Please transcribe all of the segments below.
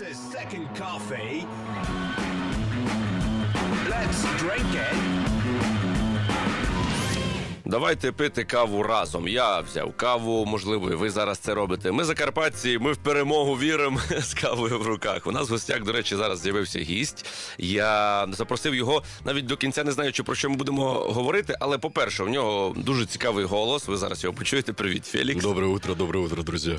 Is second coffee. Let's drink it. Давайте пити каву разом. Я взяв каву, можливо, і ви зараз це робите. Ми закарпатці, ми в перемогу віримо з кавою в руках. У нас в гостях, до речі, зараз з'явився гість. Я запросив його навіть до кінця, не знаю, чи про що ми будемо говорити. Але, по-перше, в нього дуже цікавий голос. Ви зараз його почуєте. Привіт, Фелікс. Доброе утро, доброе утро, друзья.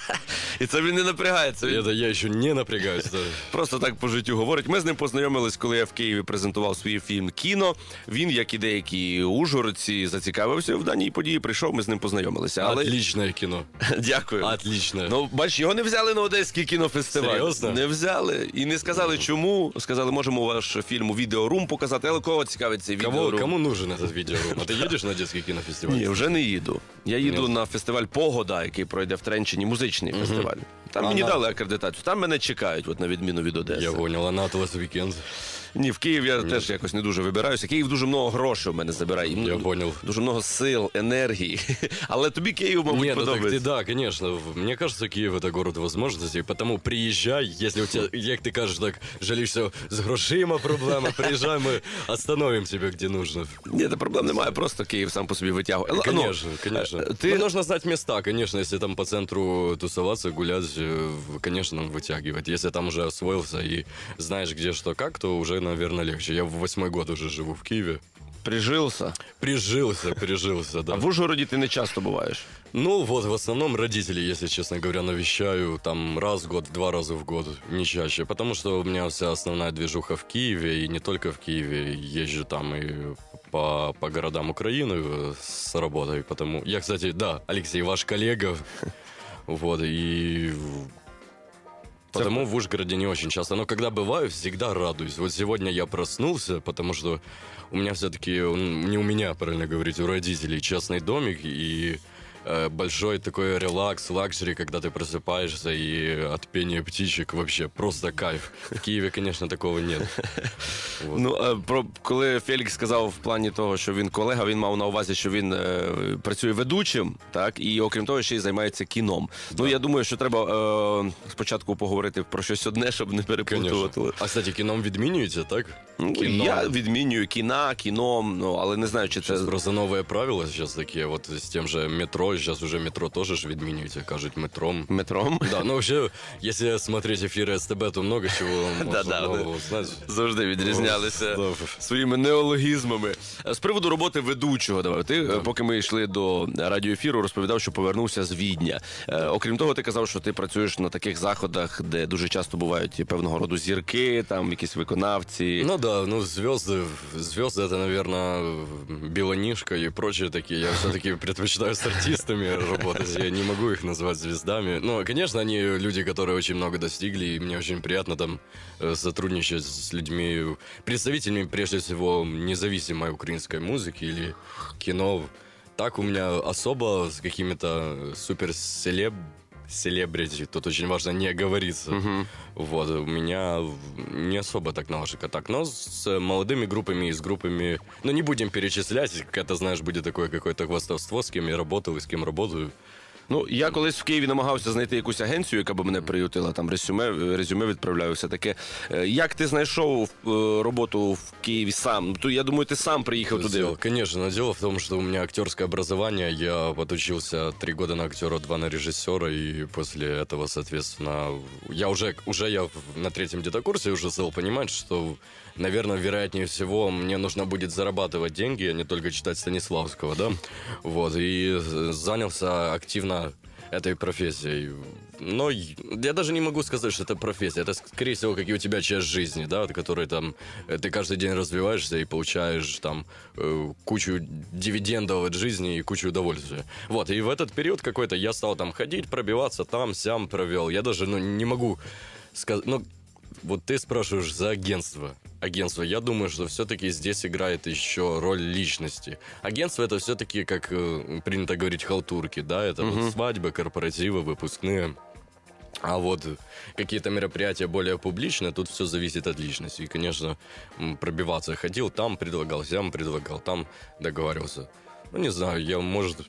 І це він не напрягається. Это я еще не напрягаюсь. да. Просто так по життю говорить. Ми з ним познайомились, коли я в Києві презентував свій фільм Кіно. Він, як і деякі ужгородці, зацікавився в даній події. Прийшов, ми з ним познайомилися. Але Отличное кино. дякую. Отличное. Ну, бач, його не взяли на Одеський кінофестиваль. Серйозно? Не взяли. І не сказали чому. Сказали, можемо ваш фільм у відеорум показати. Але кого цікавить цей Кого, відеорум? кому нужен этот видеорум? А ты едешь на детский кинофестиваль? Ні, вже не їду. Я їду на фестиваль Погода, який пройде в Тренчині, музичний фестиваль. Там мені Ага. дали акредитацію. Там мене чекають, от на відміну від Одеси. Я понял, а на Атлас Weekend. Ні, в Київ я теж якось не дуже вибираюся. Київ дуже много грошей у мене забирає. І Я понял. Дуже много сил, енергії. Але тобі Київ, мабуть, Не, ну так ты, подобається. да, конечно. В- Мне кажется, Киев это город возможностей, потому приезжай, если у тебя, як ты кажешь, так жалишься с грошима проблема, приезжай, мы остановим тебя где нужно. Ні, та проблем немає, просто Київ сам по собі витягує. Але, ну, Конечно, конечно. е, Ты... Ти нужно знать места, конечно, если там по центру тусоваться, гулять, э, в- конечно, вытягивать. Если там уже освоился и знаешь, где что как, то уже, наверное, легче. Я в восьмой год уже живу в Киеве. Прижился, прижился, А да. в Ужгороді ти не часто буваєш. Ну, вот в основном родители, если честно говоря, навещаю там раз в год, два раза в год, не чаще. Потому что у меня вся основная движуха в Киеве, и не только в Киеве. Езжу там и по, по городам Украины э, с работой. Потому... Я, кстати, да, Алексей, ваш коллега. Вот, и... Потому в Ужгороде не очень часто. Но когда бываю, всегда радуюсь. Вот сегодня я проснулся, потому что у меня все-таки, не у меня, правильно говорить, у родителей частный домик и э, большой такой релакс, лакшери, когда ты просыпаешься и от пения птичек вообще просто кайф. В Киеве, конечно, такого нет. Вот. Ну, е, про коли Фелікс сказав в плані того, що він колега, він мав на увазі, що він е, працює ведучим, так, і окрім того, ще й займається кіном. Ну, я думаю, що треба е, спочатку поговорити про щось одне, щоб не Конечно. переплутувати. А, кстати, кином відмінюється, так? Ну, Я відмінюю кіна, кіном, ну але не знаю, чи це Сейчас просто новые правила сейчас такие, вот с тем же метро, сейчас уже метро тоже ж відмінюється, кажуть, метром. метром. Да, ну вообще, если смотреть эфиры СТБ, то много чего можно Да-да, нового вони узнать. завжди відрізнялися Да. своїми неологізмами. З приводу роботи ведучого, давай. Ти, е, поки ми йшли до радіоефіру, розповідав, що повернувся з Відня. Е, Окрім того, ти казав, що ти працюєш на таких заходах, де дуже часто бувають і певного роду зірки, там якісь виконавці. Ну да, ну звезды, звезды это, наверное, Белонишка и прочие такие. Я все-таки предпочитаю с артистами Работать. Я не могу их назвать звездами. Ну, конечно, они люди, которые очень много достигли, и мне очень приятно там э, сотрудничать с людьми, представителями, прежде всего, независимой украинской музыки или кино. Так у меня особо с какими-то суперселеб селебрити, тут очень важно не оговориться. Вот, у меня не особо так наложен так. Но с молодыми группами и с группами... Ну, не будем перечислять, это, знаешь, будет такое какое-то хвастовство, с кем я работал и с кем работаю. Ну, я колись в Києві намагався знайти якусь агенцію, яка б мене приютила, там резюме, резюме відправляю, все таке. Е, Як ти знайшов е, роботу в Києві сам? То я думаю, ти сам приїхав туди. Сделал. Конечно, но дело в том, что у меня актерское образование. Я подучился три года на актера, два на режиссера, и после этого, соответственно, я уже, уже я в- на третьем где-то курсе уже стал понимать, что, наверное, вероятнее всего, мне нужно будет зарабатывать деньги, а не только читать Станиславского, да? Вот, и э, занялся активно этой профессией. Но я даже не могу сказать, что это профессия. Это, скорее всего, как и у тебя часть жизни, да, от которой там э, ты каждый день развиваешься и получаешь там э, кучу дивидендов от жизни и кучу удовольствия. Вот, и в этот период какой-то я стал там ходить, пробиваться, там, сям провел. Я даже, ну, не могу сказать, ну, вот ты спрашиваешь за агентство. Агентство. Я думаю, что все-таки здесь играет еще роль личности. Агентство это все-таки, как э, принято говорить, халтурки, да, это вот свадьбы, корпоративы, выпускные. А вот какие-то мероприятия более публичные, тут все зависит от личности. И, конечно, пробиваться ходил, там предлагал, сям предлагал, там договаривался. Ну, не знаю, я, может,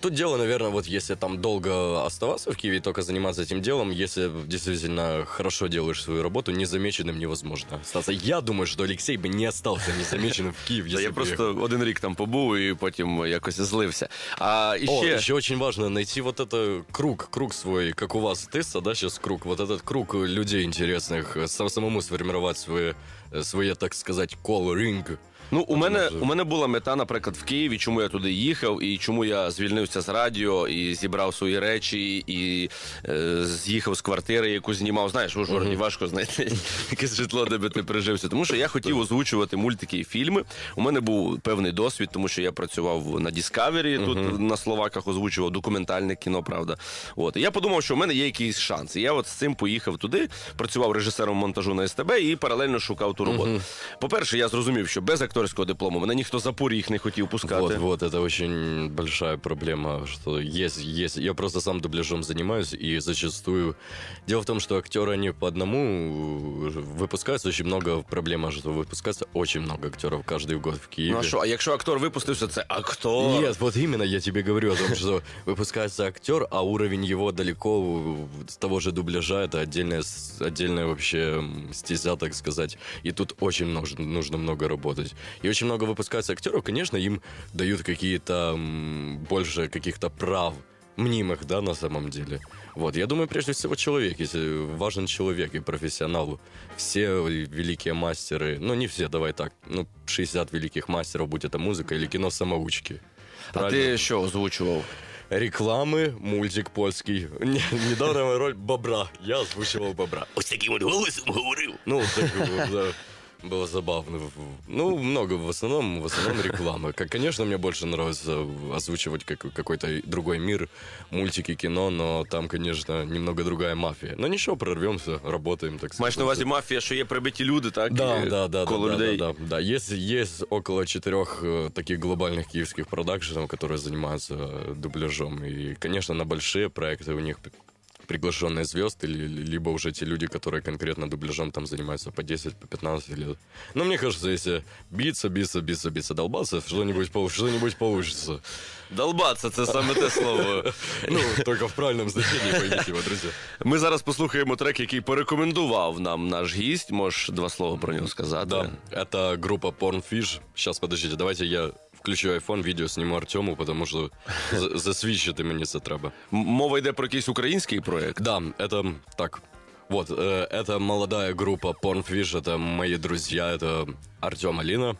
Тут дело, наверное, вот если там долго оставаться в Киеве и только заниматься этим делом, если действительно хорошо делаешь свою работу, незамеченным невозможно остаться. Я думаю, что Алексей бы не остался незамеченным в Киеве. Та если я бы просто один рік там побув і потім якось злився. А і О, ще еще очень важно найти вот это круг, круг свой, как у вас теста, да, сейчас круг, вот этот круг людей интересных, э, сам- самому сформировать свои, э, свои, так сказать, call ring. Ну, у мене, у мене була мета, наприклад, в Києві, чому я туди їхав, і чому я звільнився з радіо і зібрав свої речі, і е, з'їхав з квартири, яку знімав. Знаєш, в Ужгороді важко знайти якесь житло, де би ти прижився. Тому що я хотів озвучувати мультики і фільми. У мене був певний досвід, тому що я працював на Discovery, тут на Словаках озвучував документальне кіно, правда. От. І я подумав, що в мене є якийсь шанс. І я от з цим поїхав туди, працював режисером монтажу на СТБ і паралельно шукав ту роботу. По-перше, я зрозумів, що без акторського диплому мене ніхто за пур їх не хотів пускати. Вот, вот, это очень большая проблема, что есть, есть. Я просто сам дубляжом занимаюсь, и зачастую... Дело в том, что актеры, они по одному э, выпускаются, очень много проблема, что выпускается очень много актеров каждый год в Киеве. Ну а що, а якщо актор випустився, це актор. Нет, вот именно я тебе говорю о том, что выпускается актер, а уровень его далеко с того же дубляжа, это отдельная, с- отдельная вообще м, стезя, так сказать. И тут очень нужно, нужно много работать. И очень много выпускается актеров, конечно, им дают какие-то м, больше каких-то прав мнимых, да, на самом деле. Вот, я думаю, прежде всего человек, если важен человек и профессионал. Все великие мастеры, ну не все, давай так, ну 60 великих мастеров, будь это музыка или кино-самоучки. А Правильно? ти що озвучував? Рекламы, мультик польский. Не- Недавно моя роль бобра. Я озвучивал бобра. Ось таким от голосом говорив. Ну, так, да, было забавно. Ну, много в основном, в основном рекламы. Как, конечно, мне больше нравится озвучивать как, какой-то другой мир, мультики, кино, но там, конечно, немного другая мафия. Но ничего, прорвемся, работаем, так сказать. Маєш на увазі мафія, що є прибиті люди, так? Да, І да, да, коло да, да, людей. да, да, да. Есть, есть около четырех э, таких глобальных киевских продакшенов, которые занимаются э, дубляжом. И, конечно, на большие проекты у них п- приглашенные звезды, или, либо уже те люди, которые конкретно дубляжом там занимаются по 10, по 15 лет. Но мне кажется, если биться, биться, биться, биться, долбаться, что-нибудь, пол- что-нибудь получится. Долбаться, це саме те слово. Ну, только в правильном значении, поймите его, друзья. Ми зараз послухаємо трек, який порекомендував нам наш гість. Можеш два слова про нього сказати. Да, это группа Pornfish. Сейчас, подождите, давайте я включу iPhone, видео сниму Артему, потому что за- засвідчити мені це треба. М- Мова йде про якийсь український проект. Да, это так. Вот, э, это молодая группа Pornfish, это мои друзья, это Артем Алина.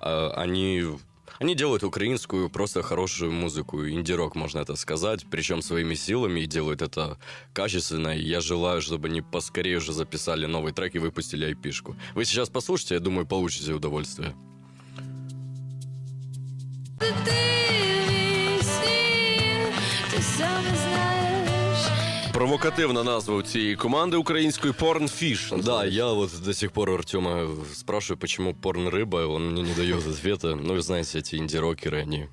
Э, они, они делают украинскую, просто хорошую музыку, инди-рок, можно это сказать, причем своими силами, и делают это качественно. И я желаю, чтобы они поскорее уже записали новый трек и выпустили айпишку. Вы сейчас послушайте, я думаю, получите удовольствие. ти сам не знаєш. Провокативна назва у цієї команди української Pornfish. Да, я вот до сих пор Артема спрашиваю, почему порн-рыба, он мне не дает ответа. Ну, вы знаете, эти инди-рокеры, они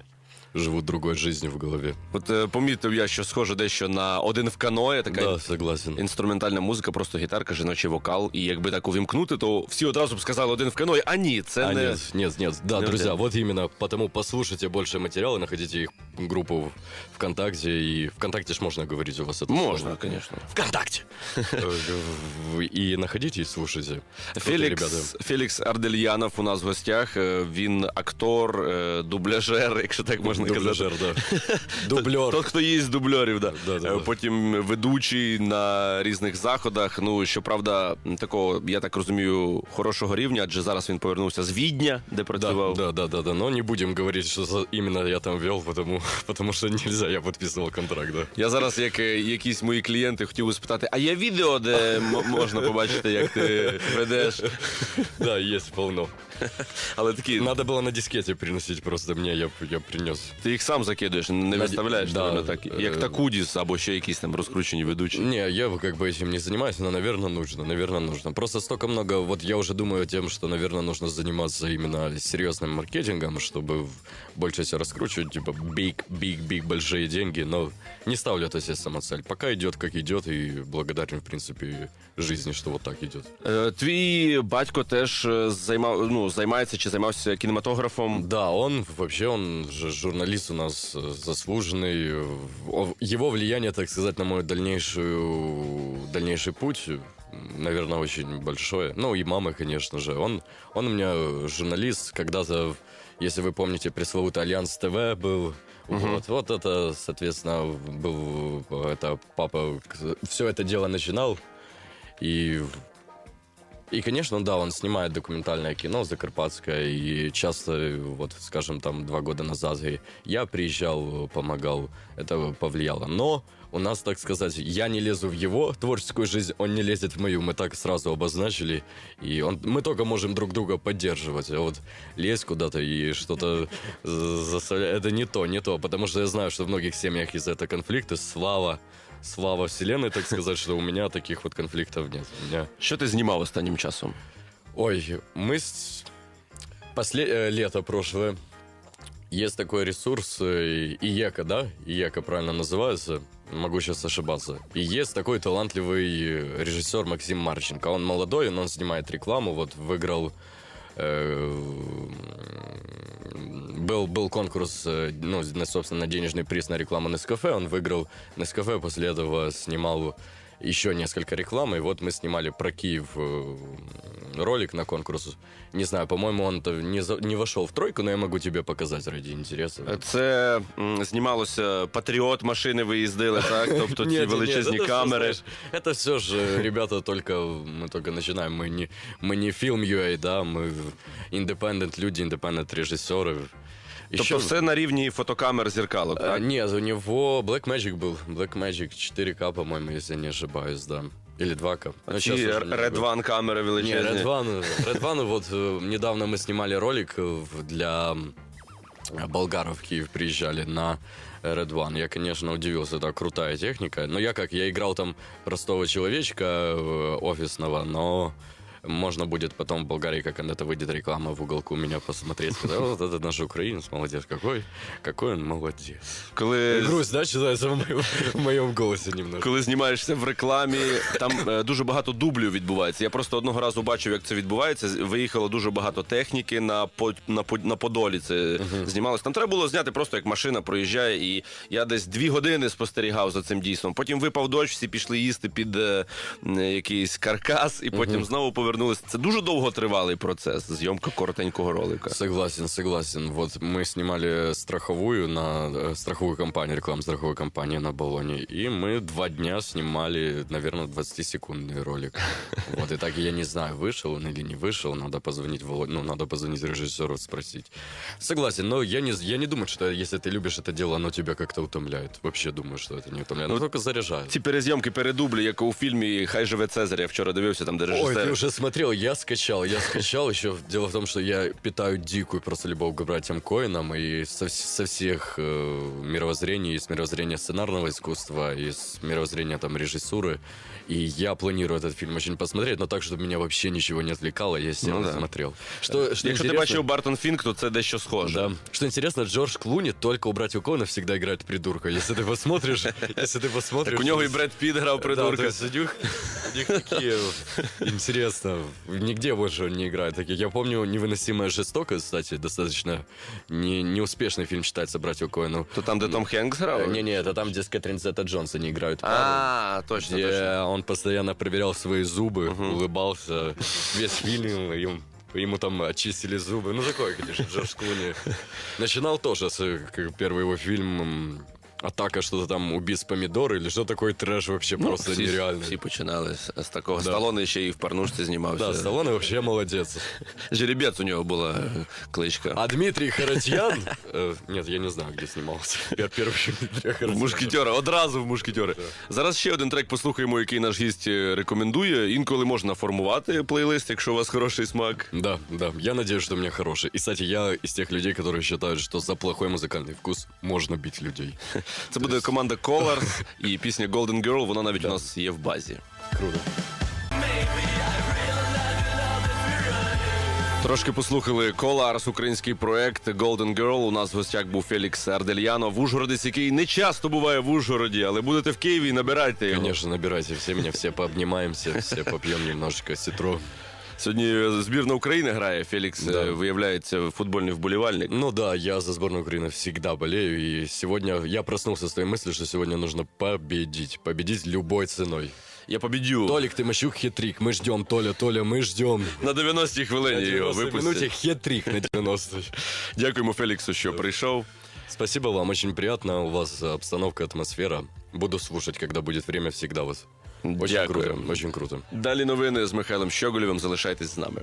живут другой жизнью в голове. От е, помітив я, що схоже дещо на один в каное, така Да, согласен. інструментальна музика, просто гітарка, жіночий вокал. І якби так увімкнути, то всі одразу б сказали один в каное, а ні, це А, не. нет, нет, нет. Да, Не друзья, один. вот именно потому послушайте больше материала, находите их группу ВКонтакте, и ВКонтакте ж можно говорить у вас это слово. Можна, звісно. ВКонтакте! Э, И находите и слушайте. Крутые ребята. Фелікс, Фелікс Ардельянов у нас в гостях. Е, Він актор, е, дубляжер, якщо так можна казати. Дубляжер, да. Дублер. Тот, хто їсть дублерів, да. Да, да, Е, да. Потім ведучий на різних заходах. Ну, щоправда, такого, я так розумію, хорошого рівня, адже зараз він повернувся з Відня, де Да, працював. да, да, да, да. Но не будем говорить, что за- именно я там вел, потому, потому что нельзя, я подписывал контракт, да. Я зараз, як е, якісь мої клієнти, хотів би спитати, а є відео, де м- можна побачити, як ти ведеш. Да, есть полно. Але такі, Надо было на дискете приносить просто мне, я, я принес. ти їх сам закидуєш, не На- виставляєш, да, напевно, так, як е, Такудіс або ще якісь там розкручені ведучі. Не, я как бы этим не занимаюсь, но, наверное, нужно, наверное, нужно. Просто столько много, вот я уже думаю тем, что, наверное, нужно заниматься именно серьезным маркетингом, чтобы в- больше себя раскручивать, типа big, big, big, большие деньги, но не ставлю это себе самоцель. Пока идет, как идет, и благодарен, в принципе, жизни, что вот так идет. Е, Твій батько теж е, займав, ну, займається чи займався кінематографом. Да, он вообще, он же журналист журналист у нас э, заслуженный. э, о- Его влияние, так сказать, на мой дальнейшую, дальнейший путь, наверное, очень большое. Ну, и мама, конечно же. Он, он у меня э, журналист. Когда-то, если вы помните, пресловутый Альянс ТВ был. Вот, вот это, соответственно, был э, это папа все это дело начинал. И и, конечно, да, он снимает документальное кино закарпатское, и часто, вот, скажем, там, два года назад и я приезжал, помогал, это повлияло. Но у нас, так сказать, я не лезу в его творческую жизнь, он не лезет в мою, мы так сразу обозначили, и он, мы только можем друг друга поддерживать, а вот лезть куда-то и что-то заставлять, это не то, не то, потому что я знаю, что в многих семьях из-за этого конфликта, слава, слава вселенной, так сказать, что у меня таких вот конфликтов нет. У меня Що ти знімав останнім часом? Ой, мы с... После... э, лето прошлое есть такой ресурс э, ИЕКа, да? ИЕКа правильно называется. Могу сейчас ошибаться. И есть такой талантливый э, режиссер Максим Марченко. Он молодой, но он снимает рекламу. Вот выиграл э, был, был конкурс, э, ну, на, собственно, на денежный приз на рекламу Нескафе. Он выиграл Нескафе, после этого снимал еще несколько рекламы. И вот мы снимали про Киев э, ролик на конкурс. Не знаю, по-моему, он не, за- не вошел в тройку, но я могу тебе показать ради интереса. Це м, знімалося патріот, машини виїздили, так? Тобто ці Нет, нет, величезні это всё, камери. знаешь, это все же, ребята, только мы только начинаем. Мы не, мы не фильм UA, да, мы индепендент люди, индепендент режиссеры. Тобто все на рівні фотокамер зеркалок, А, так? нет, у него Black Magic был. Black Magic 4К, по-моему, если я не ошибаюсь, да. Или 2К. Ну, Ці щас уже не Red помню. One камери Не, величезні. Red One, Red One, вот э, недавно мы снимали ролик э, в- для м, болгаров в Киев приезжали на Red One. Я, конечно, удивился, это крутая техника. Но я как, я играл там простого человечка э, офисного, но можно будет потом в Болгарии, как это выйдет реклама в уголку, меня посмотреть. Сказать, вот это наш украинец, молодец, какой, какой он молодец. Коли Грусть, да, читается в моем, в моем голосе немножко. Коли знімаєшся в рекламі, там е, дуже багато дублів відбувається. Я просто одного разу бачив, як це відбувається. З- Виїхало дуже багато техніки на по, на, по- на Подолі. Це знімалось. Там треба було зняти просто як машина проїжджає. І я десь дві години спостерігав за цим дійством. Потім випав дощ, всі пішли їсти під е, м, якийсь каркас, і потім знову повернулися. Це дуже довготривалий процес. Зйомка коротенького ролика. Согласен, согласен. Вот мы снимали страховую на э, страховую компанию, рекламу страховой компании на Болоне, и мы два дня снимали, наверное, 20-секундный ролик. Вот, и так я не знаю, вышел он или не вышел, надо позвонить Володе, ну, надо позвонить режиссеру, спросить. Согласен, но я не, я не думаю, что если ты любишь это дело, оно тебя как-то утомляет. Вообще думаю, что это не утомляет, оно только заряжает. Ці перезйомки, передублі, як у фільмі Хай живе Цезарь. Я вчора дивився там, де Ой, режисер. ты уже смотрел, я скачал, я скачал еще. Дело в том, что я питаю дикую просто любовь к братьям Коинам и со, вс- со всех э, мировоззрений, из мировоззрения сценарного искусства, из мировоззрения там режиссуры. И я планирую этот фильм очень посмотреть, но так, чтобы меня вообще ничего не отвлекало, я сел Ну и да. смотрел. Что, что Якщо ти интересно- бачив Бартон Фінк, то це дещо схоже. да. Что интересно, Джордж Клуни только у братьев Коинов всегда играет придурка. Если ты посмотришь, если ты посмотришь... Так у нього і Бред Піт грав Да, придурка. то есть у них, у них такие, интересно, нигде больше он не играет. Такие. Я помню «Невыносимая жестокость», кстати, достаточно не, неуспешный фильм считается «Братьев Коэну». То там, де Том Хенкс грав? Не-не, это там, где с Кэтрин Зета Джонс они играют пару. А, точно, где точно. он постоянно проверял свои зубы, улыбался. Весь фильм им, ему там очистили зубы. Ну, такой, конечно, Джордж Клуни. Начинал тоже с э, как первый его фильм м, «Атака», что-то там «Убийц помидор» или что такой трэш вообще просто всі, нереальный. всі починали з, з такого. Да. Сталоне ще і в порнушці знімався. Да, Сталлоне вообще молодец. Жеребець у нього була е, кличка. А Дмитрий Харатьян... э, Нет, я не знаю, где снимался. Я первый фильм Дмитрия В Харатьяна. мушкетера, одразу в мушкетери. Зараз ще один трек послухаємо, який наш гість е, рекомендує. Інколи можна формувати плейлист, якщо у вас хороший смак. Да, да. Я надеюсь, что у меня хороший. И, кстати, я из тех людей, которые считают, что за плохой музыкальный вкус можно бить людей. Це буде команда Colors і пісня Golden Girl, вона навіть у нас є в базі. Круто. Трошки послухали Colors, український проект Golden Girl. У нас в гостях був Фелікс Ардельяно, в Ужгородець, який не часто буває в Ужгороді, але будете в Києві, набирайте його. Конечно, набирайте все меня, все пообнимаемся, все попьем немножечко ситро. Сьогодні збірна України грає. Фелікс Да. е, виявляється футбольний вболівальник. Ну да, я за сборную Украины всегда болею, и сегодня я проснулся с той мыслью, что сегодня нужно победить, победить любой ценой. Я побідю Толик Тимощук хитрик, мы ждем, Толя, Толя, мы ждем. на 90-й хвилині На його 90 минуте випустять. хитрик на 90 Дякуємо Феліксу, що прийшов. Спасибо вам, очень приятно. У вас обстановка, атмосфера. Буду слушать, когда будет время, всегда вас. Дякую. круто, очень круто. Далі новини з Михайлом Щоголєвим. Залишайтесь з нами.